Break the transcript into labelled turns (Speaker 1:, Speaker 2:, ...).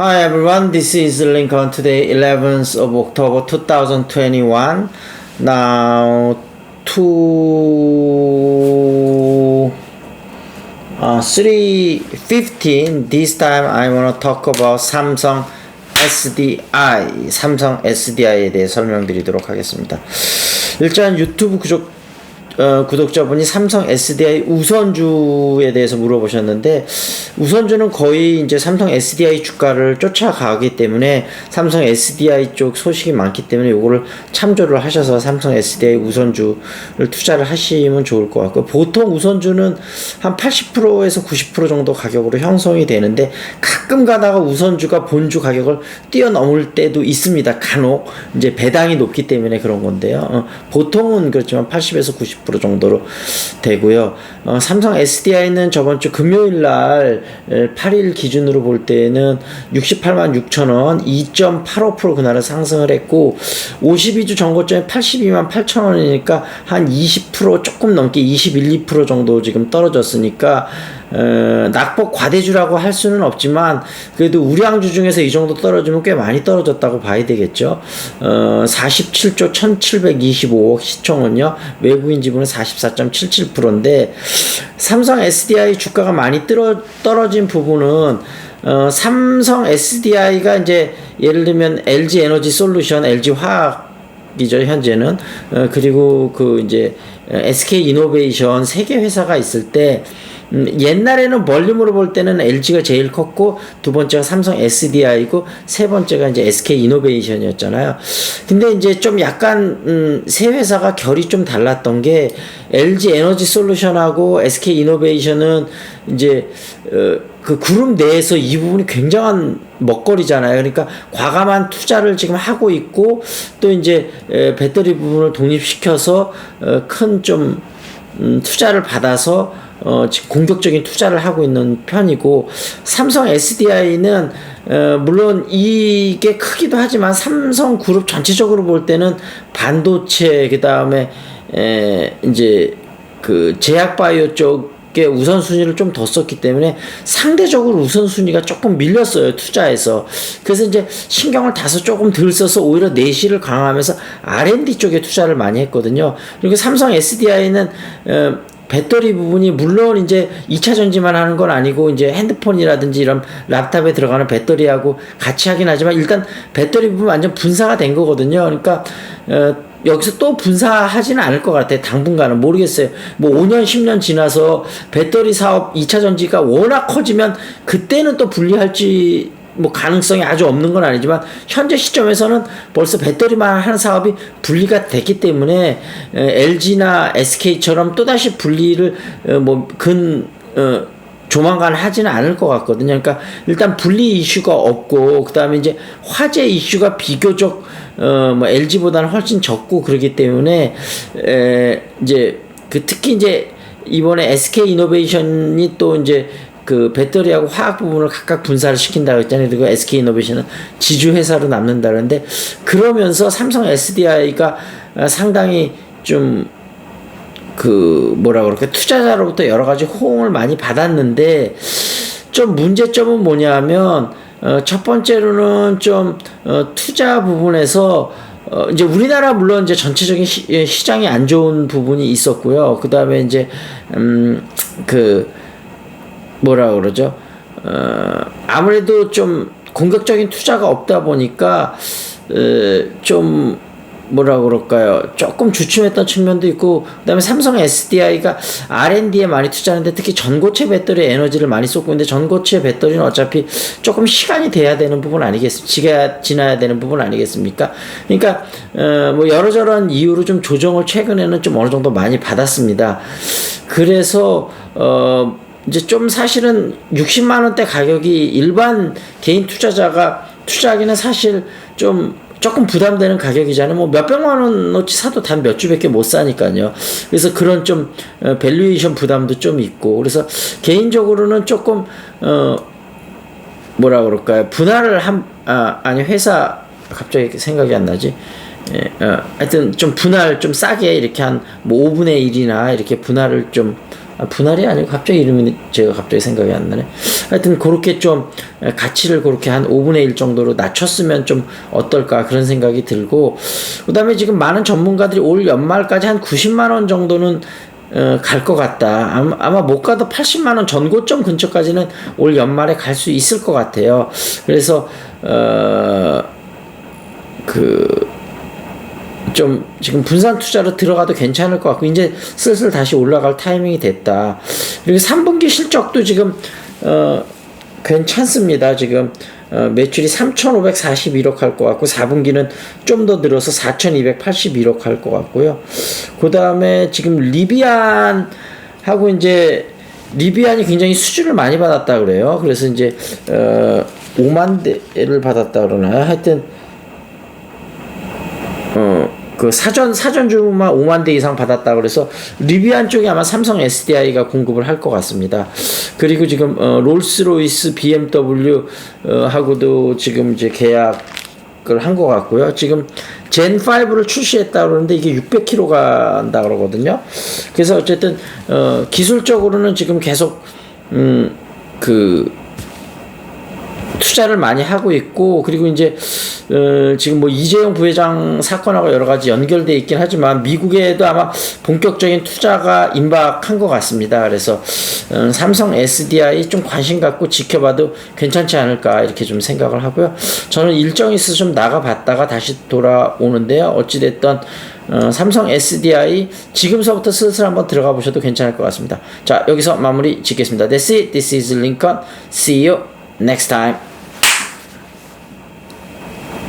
Speaker 1: Hi everyone, this is Lincoln. Today, 11th of October 2021. Now, two, uh, 315. This time I want to talk about Samsung SDI. 삼성 SDI에 대해 설명드리도록 하겠습니다. 일단 유튜브 구독 어, 구독자분이 삼성 SDI 우선주에 대해서 물어보셨는데 우선주는 거의 이제 삼성 SDI 주가를 쫓아가기 때문에 삼성 SDI 쪽 소식이 많기 때문에 요거를 참조를 하셔서 삼성 SDI 우선주를 투자를 하시면 좋을 것 같고 보통 우선주는 한 80%에서 90% 정도 가격으로 형성이 되는데 가끔 가다가 우선주가 본주 가격을 뛰어넘을 때도 있습니다. 간혹 이제 배당이 높기 때문에 그런 건데요. 어, 보통은 그렇지만 80에서 90% 정도로 되고요. 어, 삼성 SDI는 저번 주 금요일 날 8일 기준으로 볼 때는 68만 6천 원, 2.85% 그날은 상승을 했고 52주 전고점에 82만 8천 원이니까 한 20% 조금 넘게 21, 2% 정도 지금 떨어졌으니까 어, 낙폭 과대주라고 할 수는 없지만 그래도 우량주 중에서 이 정도 떨어지면 꽤 많이 떨어졌다고 봐야 되겠죠. 어, 47조 1725억 시총은요. 외국인 지분은 44.77%인데 삼성 SDI 주가가 많이 떨어, 떨어진 부분은 어, 삼성 SDI가 이제 예를 들면 LG 에너지 솔루션, LG 화학 이죠 현재는 어, 그리고 그 이제 SK 이노베이션 세 개 회사가 있을 때 음, 옛날에는 볼륨으로 볼 때는 LG가 제일 컸고 두 번째가 삼성 SDI고 세 번째가 이제 SK 이노베이션이었잖아요. 근데 이제 좀 약간 음, 세 회사가 결이 좀 달랐던 게 LG 에너지 솔루션하고 SK 이노베이션은 이제 어, 그 그룹 내에서 이 부분이 굉장한 먹거리잖아요. 그러니까 과감한 투자를 지금 하고 있고 또 이제 에, 배터리 부분을 독립시켜서 어, 큰좀 음, 투자를 받아서 어, 지금 공격적인 투자를 하고 있는 편이고 삼성 SDI는 어, 물론 이게 크기도 하지만 삼성 그룹 전체적으로 볼 때는 반도체 그 다음에 이제 그 제약 바이오 쪽에 우선순위를 좀 더 썼기 때문에 상대적으로 우선순위가 조금 밀렸어요 투자에서. 그래서 이제 신경을 다소 조금 덜 써서 오히려 내실을 강화하면서 R&D 쪽에 투자를 많이 했거든요. 그리고 삼성 SDI는 어, 배터리 부분이 물론 이제 2차 전지만 하는 건 아니고 이제 핸드폰이라든지 이런 lap탑에 들어가는 배터리하고 같이 하긴 하지만 일단 배터리 부분 완전 분사가 된 거거든요. 그러니까 어, 여기서 또 분사하지는 않을 것 같아요. 당분간은 모르겠어요. 뭐 5년, 10년 지나서 배터리 사업 2차 전지가 워낙 커지면 그때는 또 분리할지 뭐 가능성이 아주 없는 건 아니지만 현재 시점에서는 벌써 배터리만 하는 사업이 분리가 됐기 때문에 LG나 SK처럼 또다시 분리를 어, 뭐근 어, 조만간 하지는 않을 것 같거든요. 그러니까 일단 분리 이슈가 없고 그다음에 이제 화재 이슈가 비교적 어 뭐 LG보다는 훨씬 적고 그러기 때문에 에 이제 그 특히 이제 이번에 SK 이노베이션이 또 이제 그 배터리하고 화학 부분을 각각 분사를 시킨다고 했잖아요. 그리고 SK 이노베이션은 지주 회사로 남는다는데 그러면서 삼성 SDI가 상당히 좀 그 뭐라 그럴까 투자자로부터 여러 가지 호응을 많이 받았는데 좀 문제점은 뭐냐면 어, 첫 번째로는 좀 어, 투자 부분에서 어, 이제 우리나라 물론 이제 전체적인 시, 예, 시장이 안 좋은 부분이 있었고요. 그 다음에 이제 음 그 뭐라 그러죠? 어, 아무래도 좀 공격적인 투자가 없다 보니까 어, 좀 뭐라 그럴까요? 조금 주춤했던 측면도 있고 그다음에 삼성 SDI가 R&D에 많이 투자하는데 특히 전고체 배터리 에너지를 많이 쏟고 있는데 전고체 배터리는 어차피 조금 시간이 돼야 되는 부분 아니겠습니까? 지나야 되는 부분 아니겠습니까? 그러니까 어, 뭐 여러저런 이유로 좀 조정을 최근에는 좀 어느 정도 많이 받았습니다. 그래서 어 이제 좀 사실은 60만 원대 가격이 일반 개인 투자자가 투자하기는 사실 좀 조금 부담되는 가격이잖아요. 뭐 몇백만 원어치 사도 단 몇 주밖에 못 사니까요. 그래서 그런 좀 어, 밸류에이션 부담도 좀 있고 그래서 개인적으로는 조금 어 뭐라 그럴까요? 분할을 한 아, 아니 회사 갑자기 생각이 안 나지. 예, 어, 하여튼 좀 분할 좀 싸게 이렇게 한 뭐 5분의 1이나 이렇게 분할을 좀 아, 분할이 아니고 갑자기 이름이 제가 갑자기 생각이 안 나네. 하여튼 그렇게 좀 가치를 그렇게 한 5분의 1 정도로 낮췄으면 좀 어떨까 그런 생각이 들고 그다음에 지금 많은 전문가들이 올 연말까지 한 90만 원 정도는 어, 갈 것 같다. 아마, 아마 못 가도 80만 원 전고점 근처까지는 올 연말에 갈 수 있을 것 같아요. 그래서 어, 그 좀 지금 분산 투자로 들어가도 괜찮을 것 같고 이제 슬슬 다시 올라갈 타이밍이 됐다. 그리고 3분기 실적도 지금 어 괜찮습니다. 지금 어, 매출이 3,541억 할 것 같고 4분기는 좀 더 늘어서 4,281억 할 것 같고요. 그 다음에 지금 리비안 하고 이제 리비안이 굉장히 수주를 많이 받았다 그래요. 그래서 이제 어 5만 대를 받았다 그러나요? 하여튼 어, 그 사전 사전 주문만 5만 대 이상 받았다 그래서 리비안 쪽에 아마 삼성 SDI가 공급을 할 것 같습니다. 그리고 지금 어, 롤스로이스 BMW 어, 하고도 지금 이제 계약을 한 것 같고요. 지금 젠 5를 출시했다 그러는데 이게 600km 간다 그러거든요. 그래서 어쨌든 어, 기술적으로는 지금 계속 음 그 투자를 많이 하고 있고 그리고 이제 어, 지금 뭐 이재용 부회장 사건하고 여러 가지 연결돼 있긴 하지만 미국에도 아마 본격적인 투자가 임박한 것 같습니다. 그래서 어, 삼성 SDI 좀 관심 갖고 지켜봐도 괜찮지 않을까 이렇게 좀 생각을 하고요. 저는 일정이 있어서 좀 나가봤다가 다시 돌아오는데요. 어찌됐든 어, 삼성 SDI 지금서부터 슬슬 한번 들어가 보셔도 괜찮을 것 같습니다. 자 여기서 마무리 짓겠습니다. That's it. This is Lincoln. See you next time.